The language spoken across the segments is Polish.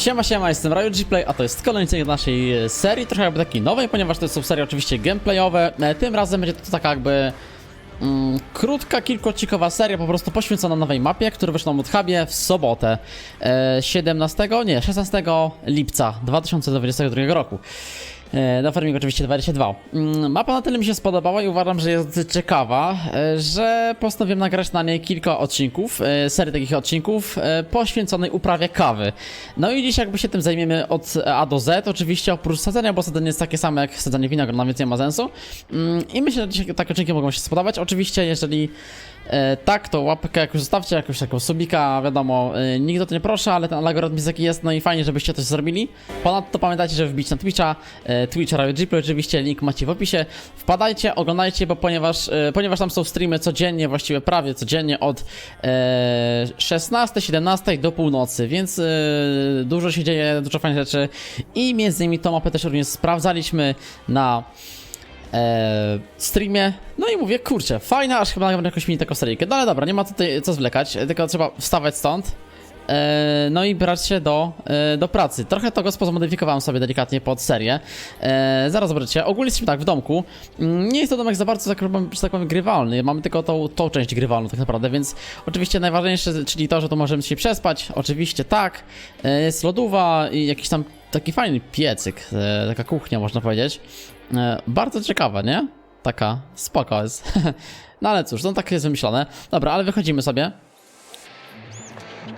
Siema, siema, jestem Raju G-Play, a to jest kolejny odcinek naszej e, serii, trochę jakby takiej nowej, ponieważ to są serie oczywiście gameplayowe. E, Tym razem będzie to taka jakby mm, krótka, kilkuodcinkowa seria, po prostu poświęcona nowej mapie, która wyszła na Mudhubie w sobotę e, 17, nie, 16 lipca 2022 roku. E, Na farming oczywiście 22. Mm, Mapa na tyle mi się spodobała i uważam, że jest ciekawa, e, że postanowiłem nagrać na niej kilka odcinków, e, serii takich odcinków poświęconej uprawie kawy. No i dziś jakby się tym zajmiemy od A do Z, oczywiście oprócz sadzenia, bo sadzenie jest takie samo jak sadzenie winogrona, więc nie ma sensu. Mm, I myślę, że takie odcinki mogą się spodobać. Oczywiście, jeżeli tak, to łapkę jakoś zostawcie, jakąś taką subika, wiadomo, e, nikt o to nie proszę, ale ten algorytm jest jaki jest, no i fajnie, żebyście coś zrobili. Ponadto pamiętajcie, żeby wbić na Twitcha, e, Twitcha Radio oczywiście link macie w opisie. Wpadajcie, oglądajcie, bo ponieważ, e, ponieważ tam są streamy codziennie, właściwie prawie codziennie od e, 16-17 do północy, więc e, dużo się dzieje, dużo fajnych rzeczy i między innymi tą mapę też również sprawdzaliśmy na e, streamie. No i mówię, kurczę, fajna, aż chyba nagram jakąś mini taką seryjkę. No ale dobra, nie ma tutaj co zwlekać, tylko trzeba wstawać stąd. E, no i brać się do, e, do pracy. Trochę to go zmodyfikowałem sobie delikatnie pod serię. E, zaraz zobaczycie. Ogólnie jesteśmy tak w domku. Mm, Nie jest to domek za bardzo, tak, że tak powiem, grywalny. Mamy tylko tą, tą część grywalną tak naprawdę, więc oczywiście najważniejsze, czyli to, że tu możemy się przespać. Oczywiście tak. Jest lodówa i jakiś tam taki fajny piecyk, taka kuchnia można powiedzieć. E, bardzo ciekawe, nie? Taka, spoko jest. no ale cóż, no tak jest wymyślone. Dobra, ale wychodzimy sobie.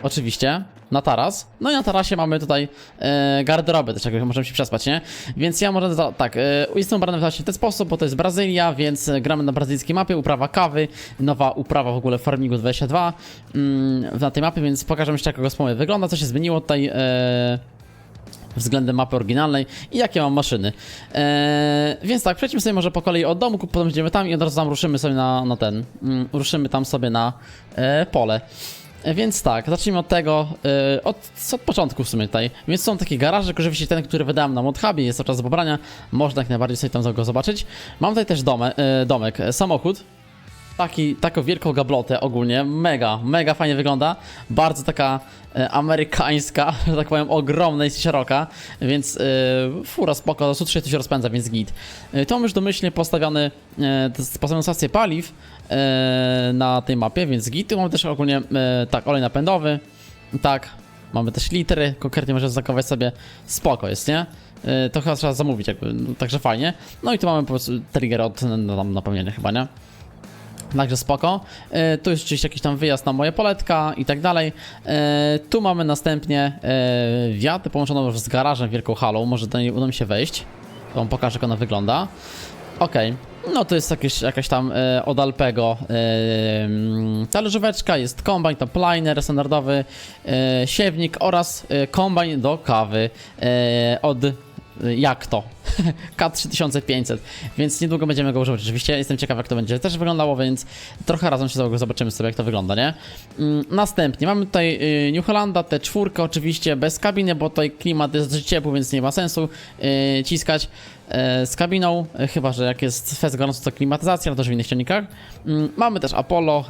Oczywiście, na taras. No i na tarasie mamy tutaj e, garderoby też, jak możemy się przespać, nie? Więc ja może za, tak, e, jestem ubrany właśnie w ten sposób, bo to jest Brazylia, więc gramy na brazylijskiej mapie, uprawa kawy, nowa uprawa w ogóle w Farmingu 22 mm, na tej mapie, więc pokażę jeszcze jak gospodarstwo wygląda, co się zmieniło tutaj e, względem mapy oryginalnej i jakie mam maszyny. Eee, więc tak, przejdźmy sobie może po kolei od domku, potem będziemy tam i od razu tam ruszymy sobie na, na ten, mm, ruszymy tam sobie na e, pole. E, Więc tak, zacznijmy od tego, e, od, od początku w sumie tutaj. Więc są takie garaże, oczywiście ten, który wydałem na Modhubie, jest to czas do pobrania, można jak najbardziej sobie tam go zobaczyć. Mam tutaj też dome, e, domek, samochód, taki, taką wielką gablotę ogólnie, mega, mega fajnie wygląda, bardzo taka e, amerykańska, że tak powiem, ogromna i szeroka, więc e, fura spoko, do 130 się rozpędza, więc git. E, to już domyślnie postawiony, e, jest postawioną stację paliw e, na tej mapie, więc git. Tu mamy też ogólnie, e, tak, olej napędowy, tak, mamy też litry, konkretnie możemy zakować sobie, spoko jest, nie? E, To chyba trzeba zamówić, jakby, no, także fajnie. No i tu mamy po prostu trigger od no, napełnienia chyba, nie? Także spoko. E, tu jest oczywiście jakiś tam wyjazd na moje poletka i tak dalej. E, tu mamy następnie e, wiatę połączoną już z garażem, wielką halą. Może do niej uda mi się wejść. Wam pokażę, jak ona wygląda. Okej. No to jest jakieś, jakaś tam e, od Alpego e, mm, talerzóweczka, jest kombajn, to pliner standardowy, e, siewnik oraz e, kombajn do kawy e, od e, jak to? K3500, więc niedługo będziemy go używać. Oczywiście jestem ciekaw, jak to będzie też wyglądało, więc trochę razem się z- zobaczymy sobie, jak to wygląda, nie? Mm, Następnie mamy tutaj y, New Hollanda, T4, oczywiście bez kabiny, bo tutaj klimat jest dość ciepły, więc nie ma sensu y, ciskać y, z kabiną, chyba że jak jest fest gorąco, to klimatyzacja, ale też w innych silnikach. Mm, Mamy też Apollo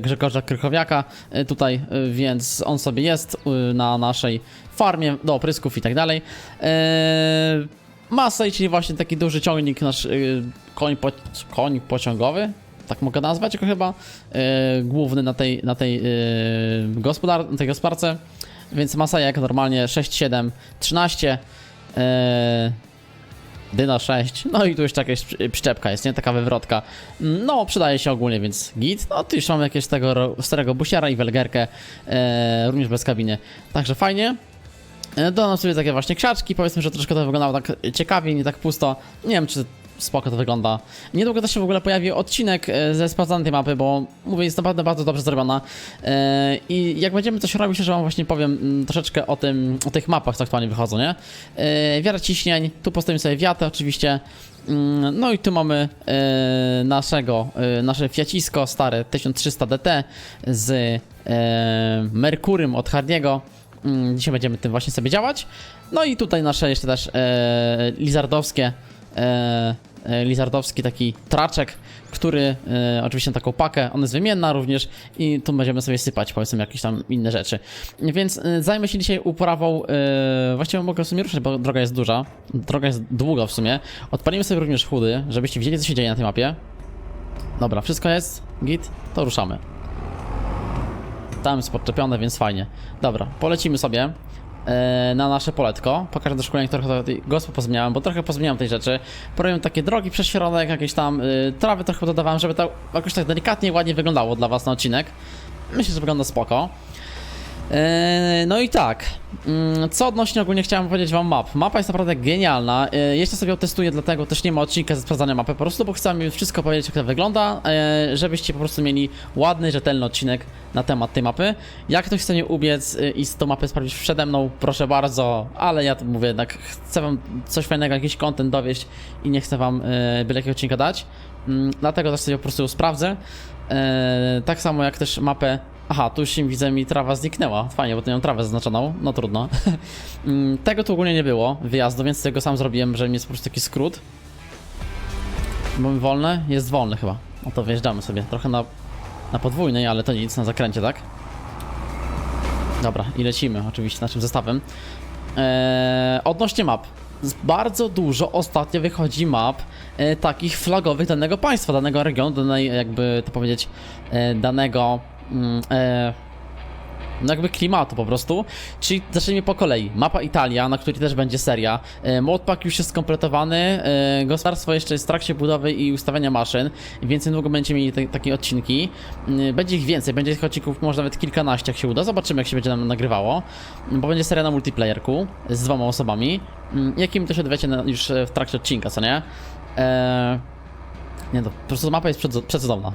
Grzegorza Krychowiaka tutaj, więc on sobie jest na naszej farmie do oprysków i tak dalej. Masej, czyli właśnie taki duży ciągnik, nasz y, koń, po, koń pociągowy, tak mogę nazwać go chyba, y, główny na tej, na tej, y, gospodar, na tej gospodarce, więc masa jak normalnie 6, 7, 13, y, Dyna 6, no i tu jeszcze jakaś przy- przyczepka jest, nie? Taka wywrotka. No, przydaje się ogólnie, więc git. No, tu już mamy jakiegoś tego starego busiara i welgerkę, e, również bez kabiny. Także fajnie. E, Dodam sobie takie właśnie krzaczki, powiedzmy, że troszkę to wyglądało tak ciekawie, nie tak pusto. Nie wiem, czy spoko to wygląda. Niedługo też się w ogóle pojawi odcinek e, ze sprawdzanej tej mapy, bo mówię, jest naprawdę bardzo dobrze zrobiona. E, I jak będziemy coś robić, to wam właśnie powiem mm, troszeczkę o tym, o tych mapach, co aktualnie wychodzą, nie? Wiara ciśnień, tu postawimy sobie wiatę oczywiście. Mm, No i tu mamy naszego, nasze Fiacisko stare 1300 DT z Merkurym od Hardiego. Mm, Dzisiaj będziemy tym właśnie sobie działać. No i tutaj nasze jeszcze też e, lizardowskie e, e, lizardowski taki traczek, który e, oczywiście na taką pakę, ona jest wymienna również i tu będziemy sobie sypać powiedzmy jakieś tam inne rzeczy. Więc e, zajmę się dzisiaj uprawą, e, właściwie mogę w sumie ruszyć, bo droga jest duża, droga jest długa w sumie. Odpalimy sobie również chudy, żebyście widzieli co się dzieje na tej mapie. Dobra, wszystko jest, git, to ruszamy. Tam jest podczepione, więc fajnie. Dobra, polecimy sobie e, na nasze poletko. Pokażę do szkolenia, trochę gospo pozmieniałem, bo trochę pozmieniam tej rzeczy. Porobiłem takie drogi przez środek, jakieś tam y, trawy trochę dodawałem, żeby to jakoś tak delikatnie ładnie wyglądało dla was na odcinek. Myślę, że wygląda spoko. Eee, No i tak, Mm, co odnośnie ogólnie chciałem powiedzieć wam map. Mapa jest naprawdę genialna. Eee, Jeszcze sobie ją testuję, dlatego też nie ma odcinka ze sprawdzania mapy, po prostu bo chcę mi wszystko powiedzieć jak to wygląda, eee, żebyście po prostu mieli ładny, rzetelny odcinek na temat tej mapy. Jak ktoś chce mnie ubiec i tą mapę sprawdzić przede mną, proszę bardzo, ale ja mówię jednak, chcę wam coś fajnego, jakiś content dowieść i nie chcę wam byle jakiego odcinka dać. Mm, Dlatego też sobie po prostu ją sprawdzę. Tak samo jak też mapę. Aha, tu się widzę mi trawa zniknęła. Fajnie, bo tu ją trawę zaznaczoną. No trudno. Mm, tego tu ogólnie nie było, wyjazdu, więc tego sam zrobiłem, że jest po prostu taki skrót. Mamy wolne? Jest wolny chyba. No to wyjeżdżamy sobie. Trochę na, na podwójnej, ale to nic, na zakręcie, tak? Dobra, i lecimy oczywiście naszym zestawem. Eee, odnośnie map. Bardzo dużo ostatnio wychodzi map e, takich flagowych danego państwa, danego regionu, danej, jakby to powiedzieć, e, danego. Mm, e, no jakby klimatu po prostu. Czyli zacznijmy po kolei. Mapa Italia, na której też będzie seria. E, Modpack już jest skompletowany. E, gospodarstwo jeszcze jest w trakcie budowy i ustawiania maszyn, więc niedługo będziecie mieli te, takie odcinki. Mm, Będzie ich więcej, będzie tych odcinków może nawet kilkanaście, jak się uda. Zobaczymy, jak się będzie nam nagrywało. Bo będzie seria na multiplayerku z dwoma osobami. Mm, Jakim to się dowiecie na, już e, w trakcie odcinka, co nie? E, nie no, po prostu mapa jest przed, przecudowna.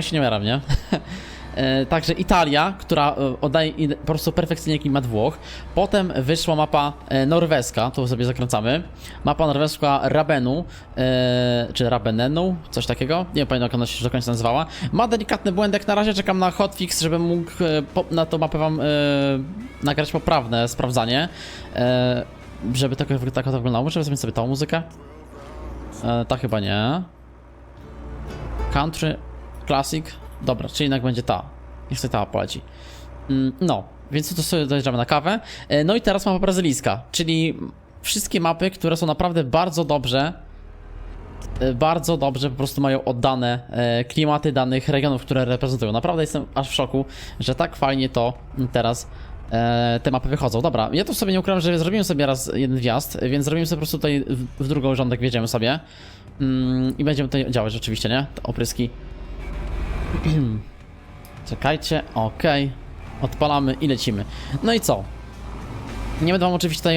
Się nie miara, nie? E, Także Italia, która e, oddaje po prostu perfekcyjnie klimat Włoch. Potem wyszła mapa e, norweska, tu sobie zakręcamy. Mapa norweska Rabenu, czy Rabenenu, coś takiego. Nie pamiętam jak ona się do końca nazywała. Ma delikatny błędek, na razie czekam na hotfix, żebym mógł na tą mapę wam nagrać poprawne sprawdzanie. Żeby tak, tak to wyglądało. Wezmę sobie tą muzykę. Ta chyba nie. Country, Classic. Dobra, czyli jednak będzie ta. Sobie ta poleci. Mm, No, więc tu sobie dojeżdżamy na kawę. E, No i teraz mapa brazylijska, czyli wszystkie mapy, które są naprawdę bardzo dobrze e, bardzo dobrze po prostu mają oddane e, klimaty danych regionów, które reprezentują. Naprawdę jestem aż w szoku, że tak fajnie to teraz te mapy wychodzą. Dobra, ja tu sobie nie ukrywam, że zrobiłem sobie raz jeden wjazd, więc zrobimy sobie po prostu tutaj w, w drugą rządek, wjedziemy sobie mm, i będziemy tutaj działać rzeczywiście, nie? Te opryski. Czekajcie, okej. Odpalamy i lecimy. No i co? Nie będę wam oczywiście tutaj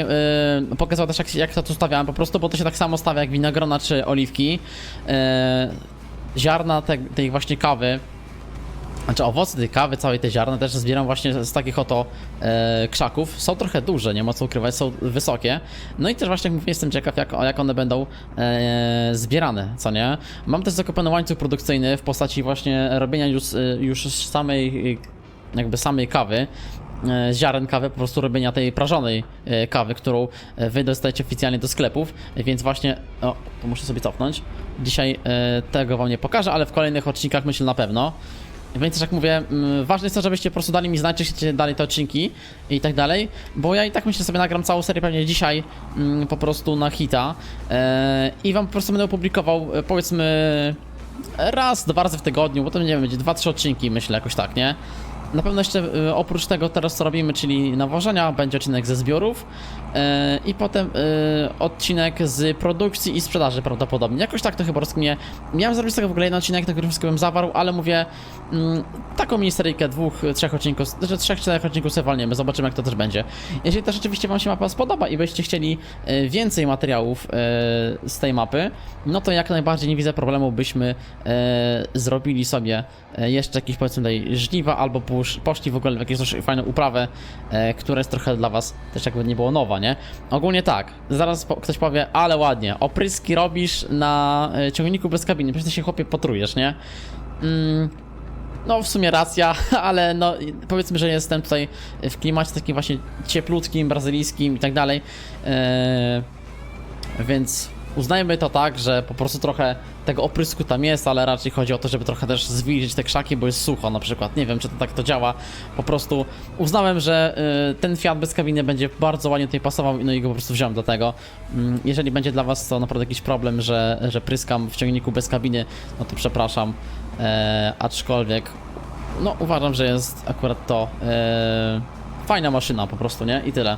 yy, pokazał też jak, jak to tu stawiałem, po prostu, bo to się tak samo stawia jak winogrona czy oliwki. Yy, ziarna te, tej właśnie kawy, znaczy owoce tej kawy, całej tej ziarna też zbieram właśnie z takich oto e, krzaków. Są trochę duże, nie ma co ukrywać, są wysokie. No i też właśnie jak mówię, jestem ciekaw jak, jak one będą e, zbierane, co nie? Mam też zakopany łańcuch produkcyjny w postaci właśnie robienia już, e, już samej, e, jakby samej kawy. e, ziaren kawy, po prostu robienia tej prażonej kawy, którą wy dostajecie oficjalnie do sklepów, więc właśnie, o, to muszę sobie cofnąć. Dzisiaj tego wam nie pokażę, ale w kolejnych odcinkach myślę na pewno. Więc jak mówię, mm, ważne jest to, żebyście po prostu dali mi znać, czy chcecie dalej te odcinki i tak dalej, bo ja i tak myślę sobie nagram całą serię pewnie dzisiaj mm, po prostu na hita e, i wam po prostu będę opublikował e, powiedzmy raz, dwa razy w tygodniu, bo to nie wiem, będzie dwa, trzy odcinki myślę jakoś tak, nie? Na pewno jeszcze e, oprócz tego teraz co robimy, czyli nawożenia, będzie odcinek ze zbiorów e, i potem e, odcinek z produkcji i sprzedaży prawdopodobnie. Jakoś tak to chyba rozkminie. Miałem zrobić z tego w ogóle jeden odcinek, na którym wszystko bym zawarł, ale mówię mm, taką miniseryjkę dwóch, trzech odcinków, znaczy trzech, czterech odcinków sobie walniemy, zobaczymy jak to też będzie. Jeżeli też rzeczywiście wam się mapa spodoba i byście chcieli więcej materiałów z tej mapy, no to jak najbardziej nie widzę problemu, byśmy zrobili sobie jeszcze jakieś powiedzmy tutaj żniwa albo posz- poszli w ogóle w jakąś też fajną uprawę, e, która jest trochę dla was też jakby nie było nowa, nie? Ogólnie tak, zaraz ktoś powie, ale ładnie, opryski robisz na e, ciągniku bez kabiny, przecież ty się chłopie potrujesz, nie? Mm, no, w sumie racja, ale no, powiedzmy, że jestem tutaj w klimacie takim właśnie cieplutkim, brazylijskim i tak dalej. Więc uznajmy to tak, że po prostu trochę tego oprysku tam jest, ale raczej chodzi o to, żeby trochę też zwilżyć te krzaki, bo jest sucho na przykład. Nie wiem, czy to tak to działa. Po prostu uznałem, że y, ten Fiat bez kabiny będzie bardzo ładnie tutaj pasował no i go po prostu wziąłem do tego. Mm, jeżeli będzie dla was to naprawdę jakiś problem, że, że pryskam w ciągniku bez kabiny, no to przepraszam. E, aczkolwiek, no uważam, że jest akurat to e, fajna maszyna po prostu, nie? I tyle.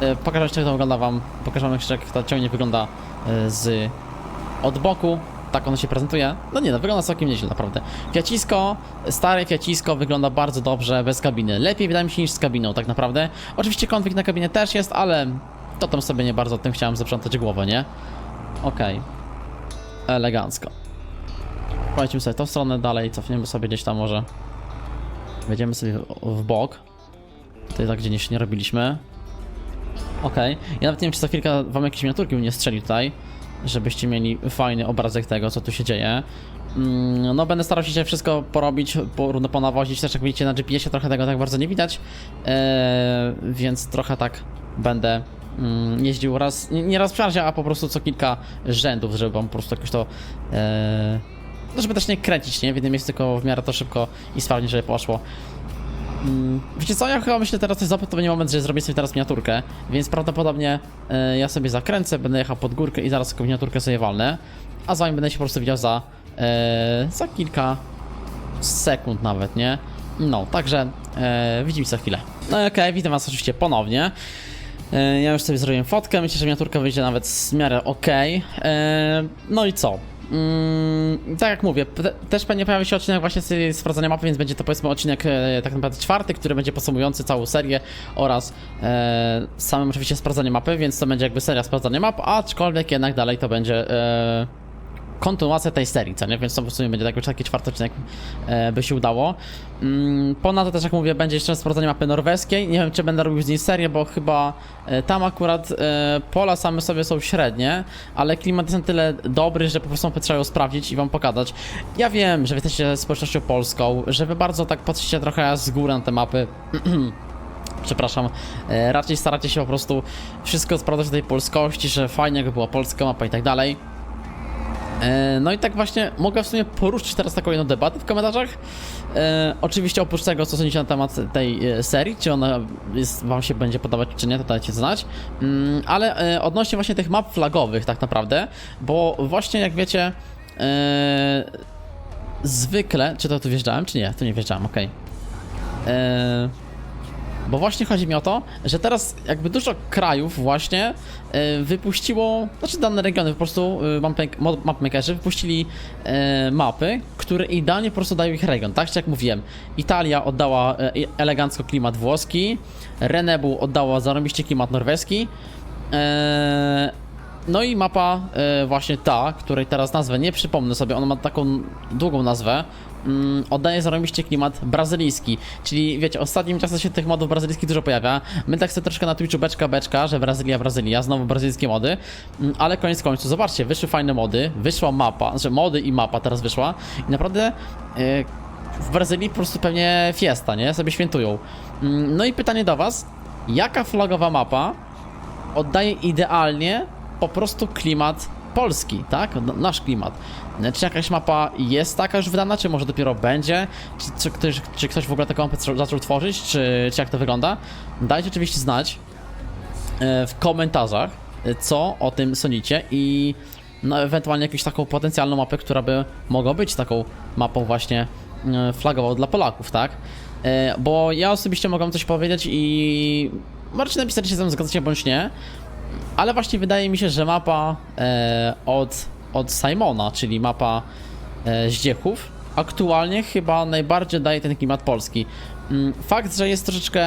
E, pokażę jeszcze jak to wygląda wam, pokażę wam jeszcze jak to ciągnik wygląda e, z od boku. Tak ono się prezentuje. No nie no, wygląda całkiem nieźle naprawdę. Fiacisko, stare Fiacisko wygląda bardzo dobrze bez kabiny. Lepiej wydaje mi się niż z kabiną tak naprawdę. Oczywiście konfig na kabinie też jest, ale to tam sobie nie bardzo tym chciałem zaprzątać głowę, nie? Okej. Elegancko. Polecimy sobie tą stronę dalej, cofniemy sobie gdzieś tam może. Wejdziemy sobie w- bok. Tutaj tak gdzie nie, nie robiliśmy. Okej. Ja nawet nie wiem, czy za chwilkę wam jakieś miniaturki nie strzeli tutaj, żebyście mieli fajny obrazek tego, co tu się dzieje. Mm, No, będę starał się dzisiaj wszystko porobić, porówno ponawozić. Też jak widzicie na GPS-ie trochę tego tak bardzo nie widać, eee, więc trochę tak będę mm, jeździł raz, nie, raz w czasie, a po prostu co kilka rzędów, żeby po prostu jakoś to eee, no żeby też nie kręcić, nie? W jednym miejscu, tylko w miarę to szybko i sprawnie, żeby poszło. Mm, Wiecie co, ja chyba myślę teraz, to będzie moment, że zrobię sobie teraz miniaturkę, więc prawdopodobnie e, ja sobie zakręcę, będę jechał pod górkę i zaraz taką miniaturkę sobie walnę, a z będę się po prostu widział za, e, za kilka sekund nawet, nie? No, także e, widzimy się za chwilę. No okej, witam was oczywiście ponownie. Ja już sobie zrobiłem fotkę, myślę, że miniaturka wyjdzie nawet w miarę ok. No i co? Mm, tak jak mówię, te, też pewnie pojawi się odcinek właśnie z sprawdzania mapy, więc będzie to powiedzmy odcinek e, tak naprawdę czwarty, który będzie podsumowujący całą serię oraz e, samym oczywiście sprawdzanie mapy, więc to będzie jakby seria sprawdzania map, aczkolwiek jednak dalej to będzie e, kontynuacja tej serii, co nie? Więc to w sumie będzie tak, taki czwarty odcinek e, by się udało. Mm, ponadto też, jak mówię, będzie jeszcze sprawdzenie mapy norweskiej. Nie wiem, czy będę robił z niej serię, bo chyba e, tam akurat e, pola same sobie są średnie, ale klimat jest na tyle dobry, że po prostu trzeba ją sprawdzić i wam pokazać. Ja wiem, że wy jesteście społecznością polską, że wy bardzo tak patrzycie trochę z góry na te mapy. przepraszam, e, raczej staracie się po prostu wszystko sprawdzać do tej polskości, że fajnie jakby była polska mapa i tak dalej. E, No i tak właśnie mogę w sumie poruszyć teraz taką jedną debatę w komentarzach. E, oczywiście oprócz tego, co sądzicie na temat tej e, serii, czy ona jest, wam się będzie podobać, czy nie, to dajcie znać. Mm, ale e, odnośnie właśnie tych map flagowych tak naprawdę, bo właśnie jak wiecie, e, zwykle, czy to tu wjeżdżałem, czy nie? Tu nie wjeżdżałem, okej. E, Bo właśnie chodzi mi o to, że teraz jakby dużo krajów właśnie e, wypuściło, znaczy dane regiony po prostu e, mapmakerzy wypuścili e, mapy, które idealnie po prostu dają ich region, tak? Czy jak mówiłem, Italia oddała elegancko klimat włoski, Renebu oddała zarobiście klimat norweski, no i mapa właśnie ta, której teraz nazwę nie przypomnę sobie, ona ma taką długą nazwę, mm, oddaje zarobiście klimat brazylijski, czyli wiecie, ostatnim czasem się tych modów brazylijskich dużo pojawia, my tak sobie troszkę na Twitchu beczka beczka, że Brazylia, Brazylia, znowu brazylijskie mody, mm, ale koniec końców, zobaczcie, wyszły fajne mody, wyszła mapa, znaczy mody i mapa teraz wyszła i naprawdę e, w Brazylii po prostu pewnie fiesta, nie? Sobie świętują. Mm, No i pytanie do was, jaka flagowa mapa oddaje idealnie po prostu klimat polski, tak? N- Nasz klimat. Czy jakaś mapa jest taka już wydana, czy może dopiero będzie? Czy, czy, ktoś, czy ktoś w ogóle taką mapę zaczął tworzyć, czy, czy jak to wygląda? Dajcie oczywiście znać e, w komentarzach, e, co o tym sądzicie i no, ewentualnie jakąś taką potencjalną mapę, która by mogła być taką mapą właśnie e, flagową dla Polaków, tak? Bo ja osobiście mogę wam coś powiedzieć i możecie napisać, czy ze mną zgadzacie bądź nie, ale właśnie wydaje mi się, że mapa e, od, od Simona, czyli mapa e, Zdziechów, aktualnie chyba najbardziej daje ten klimat polski. Mm, Fakt, że jest troszeczkę.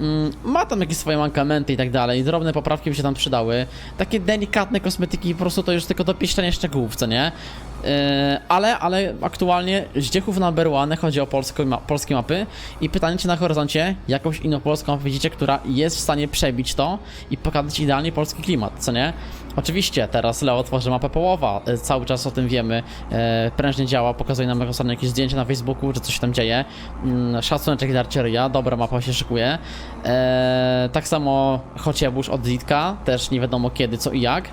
mm, Ma tam jakieś swoje mankamenty i tak dalej, drobne poprawki by się tam przydały. Takie delikatne kosmetyki, po prostu to już tylko dopieścianie szczegółów, co nie? E, ale, ale aktualnie Zdziechów number one chodzi o polską, ma, polskie mapy i pytanie, czy na horyzoncie jakąś inną polską widzicie, która jest w stanie przebić to i pokazać idealnie polski klimat, co nie? Oczywiście, teraz Leo tworzy mapę połowa, e, cały czas o tym wiemy, e, prężnie działa, pokazuje nam ostatnio jakieś zdjęcia na Facebooku, że coś tam dzieje. Mm, Szacuneczek dla Archeria, dobra mapa się szykuje. Tak samo Chociebórz od Zitka, też nie wiadomo kiedy, co i jak.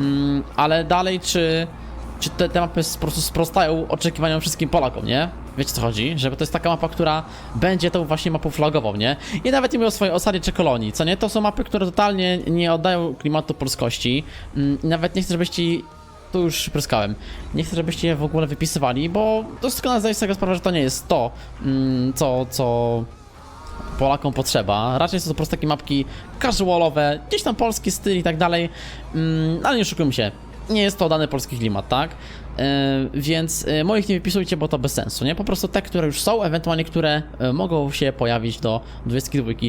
mm, ale dalej czy, czy te, te mapy po prostu sprostają oczekiwaniom wszystkim Polakom, nie? Wiecie co chodzi? Że to jest taka mapa, która będzie tą właśnie mapą flagową, nie? I nawet nie mówię o swojej osadzie czy kolonii, co nie? To są mapy, które totalnie nie oddają klimatu polskości. Mm, nawet nie chcę, żebyście tu już pryskałem. Nie chcę, żebyście je w ogóle wypisywali, bo doskonale zdaję sobie sprawę, że to nie jest to, mm, co, co Polakom potrzeba. Raczej są to po prostu takie mapki casualowe, gdzieś tam polski styl i tak dalej, mm, ale nie oszukujmy się, nie jest to dany polski klimat, tak? Yy, więc yy, moich nie wypisujcie, bo to bez sensu, nie? Po prostu te, które już są, ewentualnie które yy, mogą się pojawić do 22. Yy,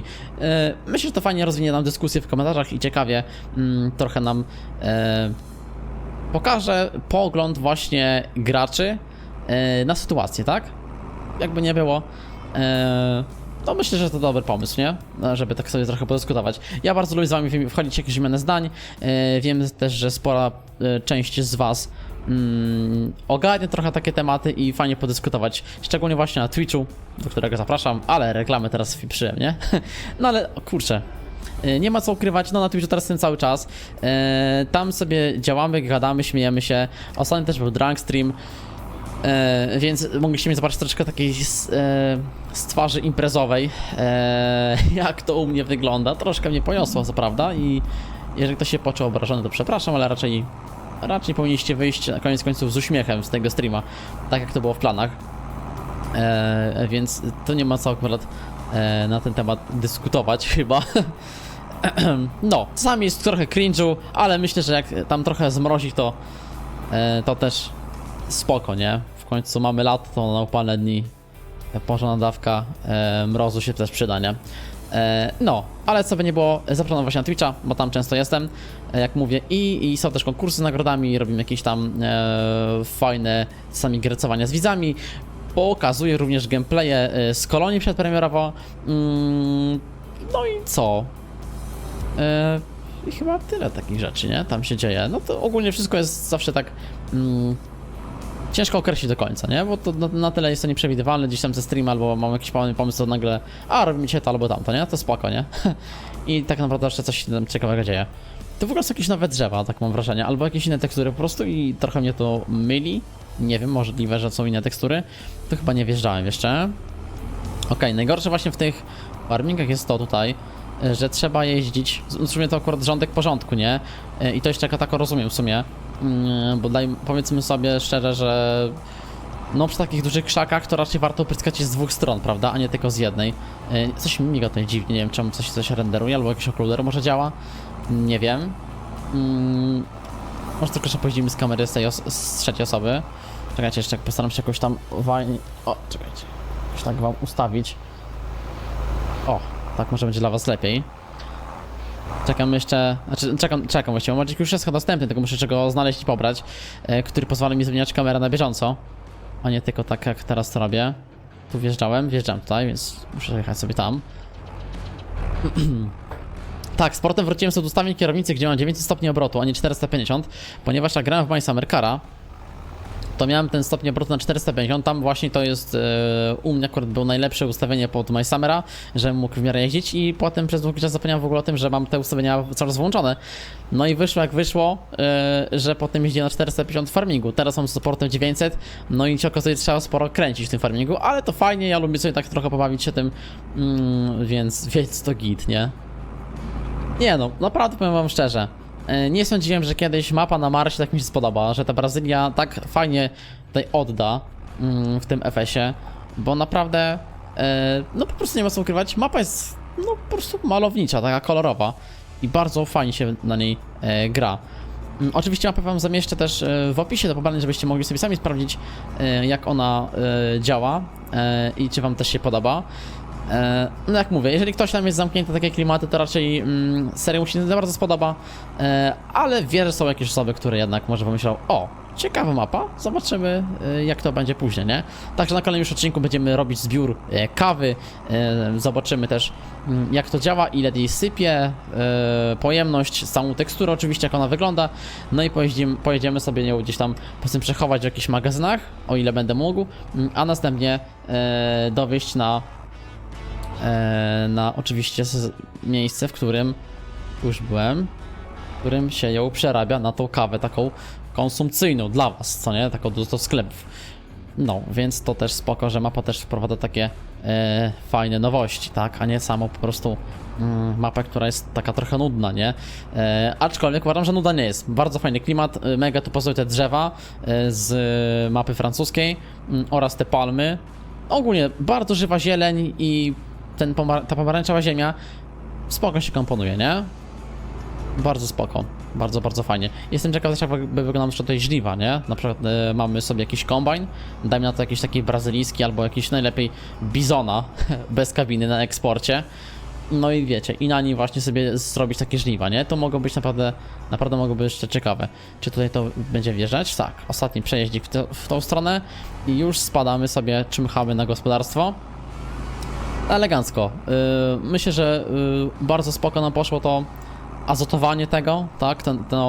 myślę, że to fajnie rozwinie nam dyskusję w komentarzach i ciekawie mm, trochę nam pokaże pogląd właśnie graczy na sytuację, tak? Jakby nie było. Yy, to myślę, że to dobry pomysł, nie? No, Żeby tak sobie trochę podyskutować. Ja bardzo lubię z wami wchodzić w jakieś zmiany zdań. Yy, wiem też, że spora yy, część z was mm, ogarnia trochę takie tematy i fajnie podyskutować. Szczególnie właśnie na Twitchu, do którego zapraszam, ale reklamy teraz przyjem, nie? no ale kurczę. Yy, Nie ma co ukrywać, no na Twitchu teraz jestem cały czas. Tam sobie działamy, gadamy, śmiejemy się. Ostatnio też był drunk stream. E, więc mogliście mi zobaczyć troszeczkę takiej z, e, z twarzy imprezowej, e, jak to u mnie wygląda. Troszkę mnie poniosło, co prawda, i jeżeli ktoś się poczuł obrażony, to przepraszam, ale raczej, raczej powinniście wyjść na koniec końców z uśmiechem z tego streama, tak jak to było w planach. E, więc to nie ma co akurat e, na ten temat dyskutować chyba. No, czasami jest trochę cringe'u, ale myślę, że jak tam trochę zmrozi, to, e, to też spoko, nie? Końcu mamy lato, to na upalne dni porządna dawka e, mrozu się też przyda, nie? E, no, ale co by nie było, zapraszam właśnie na Twitcha, bo tam często jestem, e, jak mówię, i, i są też konkursy z nagrodami, robimy jakieś tam e, fajne czasami grecowania z widzami, pokazuję również gameplaye e, z kolonii przedpremierowo, mm, no i co? E, I chyba tyle takich rzeczy, nie? Tam się dzieje. No to ogólnie wszystko jest zawsze tak. Mm, ciężko określić do końca, nie? Bo to na, na tyle jest to nieprzewidywalne. Gdzieś tam ze stream albo mam jakiś pomysł, to nagle. A, robimy dzisiaj to albo tamto, nie? To spoko, nie? I tak naprawdę jeszcze coś się tam ciekawego dzieje. To w ogóle są jakieś nowe drzewa, tak mam wrażenie, albo jakieś inne tekstury po prostu i trochę mnie to myli. Nie wiem, możliwe, że są inne tekstury. To chyba nie wjeżdżałem jeszcze. Okej, najgorsze właśnie w tych farmingach jest to tutaj, że trzeba jeździć, w sumie to akurat rządek porządku, nie? E, I to jeszcze tak rozumiem w sumie, bo daj, powiedzmy sobie szczerze, że no przy takich dużych krzakach to raczej warto pryskać je z dwóch stron, prawda, a nie tylko z jednej. E, Coś mi miga tutaj dziwnie, nie wiem czemu coś, coś renderuje, albo jakiś occluder może działa, nie wiem. Mm, może tylko, że pojeździmy z kamery z tej os- z trzeciej osoby. Czekajcie, jeszcze postaram się jakoś tam walnie... O, czekajcie. Jakoś tak wam ustawić. O, tak może będzie dla was lepiej. Czekam jeszcze, znaczy czekam, czekam właściwie, Magic już jest chyba dostępny, tylko muszę jeszcze go znaleźć i pobrać, e, który pozwala mi zmieniać kamerę na bieżąco, a nie tylko tak jak teraz to robię. Tu wjeżdżałem, wjeżdżam tutaj, więc muszę jechać sobie tam. Tak, sportem wróciłem sobie do ustawień kierownicy, gdzie mam 900 stopni obrotu, a nie 450, ponieważ jak grałem w My Summer Cara, to miałem ten stopień obrotu na 450, tam właśnie to jest, e, u mnie akurat było najlepsze ustawienie pod My Summera, żebym mógł w miarę jeździć i potem przez długi czas zapomniałem w ogóle o tym, że mam te ustawienia czas włączone. No i wyszło jak wyszło, e, że potem jeździłem na 450 w farmingu, teraz mam z supportem 900, no i się okazuje, że trzeba sporo kręcić w tym farmingu, ale to fajnie, ja lubię sobie tak trochę pobawić się tym, mm, więc, więc to git, nie? Nie no, naprawdę powiem wam szczerze. E, Nie sądziłem, że kiedyś mapa na Marsie tak mi się spodoba, że ta Brazylia tak fajnie tutaj odda mm, w tym FS-ie, bo naprawdę, e, no po prostu nie ma co ukrywać, mapa jest no po prostu malownicza, taka kolorowa i bardzo fajnie się na niej e, gra. Mm, Oczywiście mapę wam zamieszczę też w opisie do pobrania, żebyście mogli sobie sami sprawdzić jak ona działa i czy wam też się podoba. E, No jak mówię, jeżeli ktoś tam jest zamknięty takie klimaty, to raczej mm, seria mu się nie za bardzo spodoba, e, ale wierzę, że są jakieś osoby, które jednak może pomyślą, o, ciekawa mapa, zobaczymy e, jak to będzie później, nie? Także na kolejnym już odcinku będziemy robić zbiór kawy, zobaczymy też mm, jak to działa, ile jej sypie, pojemność, samą teksturę oczywiście, jak ona wygląda, no i pojeździmy, pojedziemy sobie ją gdzieś tam po tym przechować w jakichś magazynach, o ile będę mógł, mm, a następnie dowieść na na oczywiście miejsce, w którym już byłem. którym się ją przerabia na tą kawę taką konsumpcyjną dla was, co nie? Taką do, do sklepów. No, więc to też spoko, że mapa też wprowadza takie e, fajne nowości, tak? A nie samo po prostu mm, mapę, która jest taka trochę nudna, nie? E, aczkolwiek uważam, że nuda nie jest. Bardzo fajny klimat, e, mega tu pozostały te drzewa e, z e, mapy francuskiej mm, oraz te palmy. Ogólnie bardzo żywa zieleń i ten pomar- ta pomarańczowa ziemia spoko się komponuje, nie? Bardzo spoko. Bardzo, bardzo fajnie. Jestem ciekaw też jak by wyglądał tutaj żniwa, nie? Na przykład e, mamy sobie jakiś kombajn, dajmy na to jakiś taki brazylijski albo jakiś najlepiej bizona bez kabiny na eksporcie. No i wiecie, i na nim właśnie sobie zrobić takie żniwa, nie? To mogą być naprawdę, naprawdę mogą być jeszcze ciekawe. Czy tutaj to będzie wjeżdżać? Tak, ostatni przejeździk w, te, w tą stronę i już spadamy sobie, czymchamy na gospodarstwo. Elegancko. Yy, myślę, że yy, bardzo spoko nam poszło to azotowanie tego, tak? Ten, ten,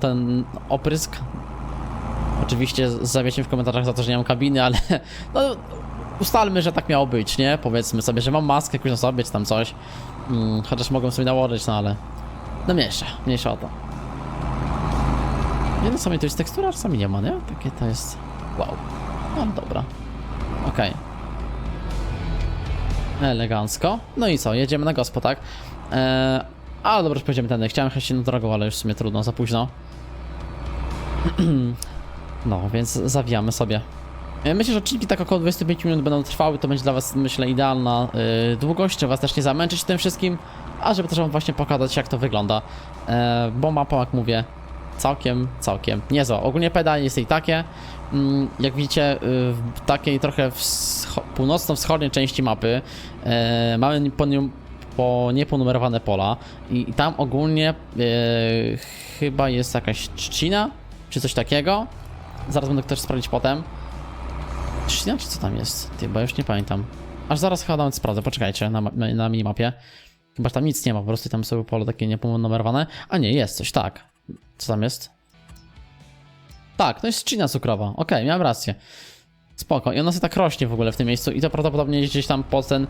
ten oprysk. Oczywiście zawiecie w komentarzach za to, że nie mam kabiny, ale no, ustalmy, że tak miało być, nie? Powiedzmy sobie, że mam maskę jakąś na sobie, czy tam coś. Mm, chociaż mogę sobie nałożyć, no ale... No mniejsza, mniejsza o to. Nie no, czasami to jest tekstura, czasami nie ma, nie? Takie to jest... Wow. No dobra. Okej. Elegancko. No i co, jedziemy na gospo, tak? Eee, ale dobra, już pojedziemy tędy. Chciałem jechać inną drogą, ale już w sumie trudno, za późno. no, więc zawijamy sobie. E, Myślę, że odcinki tak około 25 minut będą trwały, to będzie dla was, myślę, idealna yy, długość, żeby was też nie zamęczyć tym wszystkim, a żeby też wam właśnie pokazać, jak to wygląda. E, bo mapa, jak mówię, całkiem, całkiem niezła. Ogólnie pedale jest jej takie, mm, jak widzicie, y, w takiej trochę wscho- północno-wschodniej części mapy e, mamy po nią po nieponumerowane pola i, i tam ogólnie e, chyba jest jakaś trzcina, czy coś takiego. Zaraz będę też sprawdzić potem. Trzcina, czy co tam jest? Ty, bo już nie pamiętam. Aż zaraz chyba nawet sprawdzę, poczekajcie, na, na minimapie. Chyba tam nic nie ma, po prostu tam są pole takie nieponumerowane. A nie, jest coś, tak. Co tam jest? Tak, to jest trzcina cukrowa. Okej, miałem rację. Spoko. I ona sobie tak rośnie w ogóle w tym miejscu i to prawdopodobnie gdzieś tam pod ten,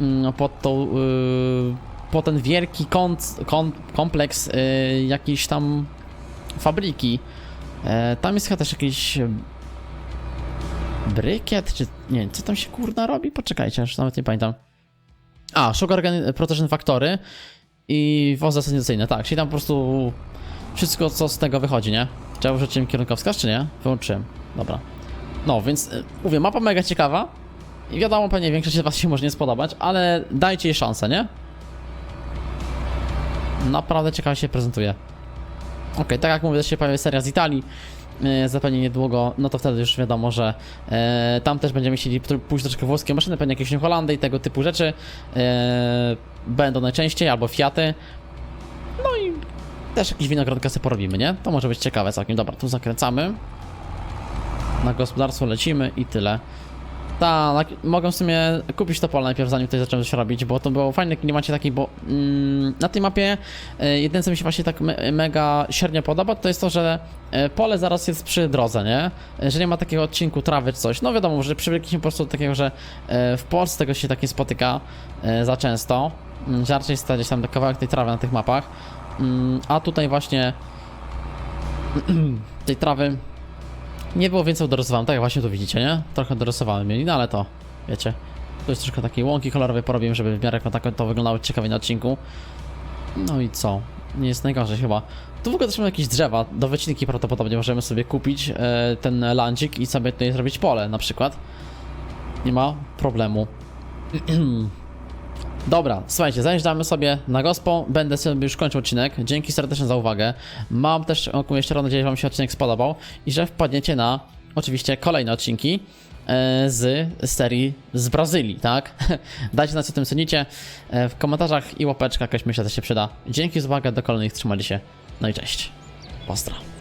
mm, pod tą, yy, pod ten wielki kąt, kom, kompleks yy, jakiejś tam fabryki. E, tam jest chyba też jakiś brykiet, czy nie co tam się kurna robi? Poczekajcie, już nawet nie pamiętam. A, Sugar Protection Factory i wozy sensacyjne, tak, czyli tam po prostu wszystko co z tego wychodzi, nie? Trzeba użyć kierunkowskaz, czy nie? Wyłączyłem, dobra. No, więc y, mówię, mapa mega ciekawa i wiadomo, pewnie większość z was się może nie spodobać, ale dajcie jej szansę, nie? Naprawdę ciekawie się prezentuje. Okej, tak jak mówię, też się pojawi seria z Italii, e, zapewne niedługo, no to wtedy już wiadomo, że e, tam też będziemy chcieli pójść troszkę włoskie maszyny, pewnie jakieś Holandy i tego typu rzeczy e, będą najczęściej, albo Fiaty. Też jakieś winogrodka sobie porobimy, nie? To może być ciekawe całkiem. Dobra, tu zakręcamy. Na gospodarstwo lecimy i tyle. Tak, mogę w sumie kupić to pole najpierw, zanim tutaj zacząłem coś robić, bo to było fajne klimacie taki, bo mm, na tej mapie e, jedyne co mi się właśnie tak me mega średnio podoba, to jest to, że e, pole zaraz jest przy drodze, nie? E, Że nie ma takiego odcinku trawy czy coś. No wiadomo, że przywykliśmy po prostu do takiego, że e, w Polsce tego się takie spotyka e, za często, mm, że raczej jest gdzieś tam kawałek tej trawy na tych mapach, a tutaj właśnie tej trawy nie było więcej dorysowałem, tak jak właśnie tu widzicie, nie? Trochę dorysowałem mieli, no ale to, wiecie, to jest troszkę takiej łąki kolorowej porobiłem, żeby w miarę tak to wyglądało ciekawie na odcinku. No i co? Nie jest najgorzej chyba. Tu w ogóle też mamy jakieś drzewa, do wycinki prawdopodobnie możemy sobie kupić e, ten landzik i sobie tutaj zrobić pole na przykład. Nie ma problemu. Dobra, słuchajcie, zajeżdżamy sobie na gospo, będę sobie już kończył odcinek, dzięki serdecznie za uwagę. Mam też jeszcze raz nadzieję, że wam się odcinek spodobał i że wpadniecie na oczywiście kolejne odcinki e, z serii z Brazylii, tak? Dajcie znać o tym cenicie e, w komentarzach i łapeczka jakaś myślę, że się przyda. Dzięki za uwagę, do kolejnych, trzymajcie się, no i cześć. Pozdro.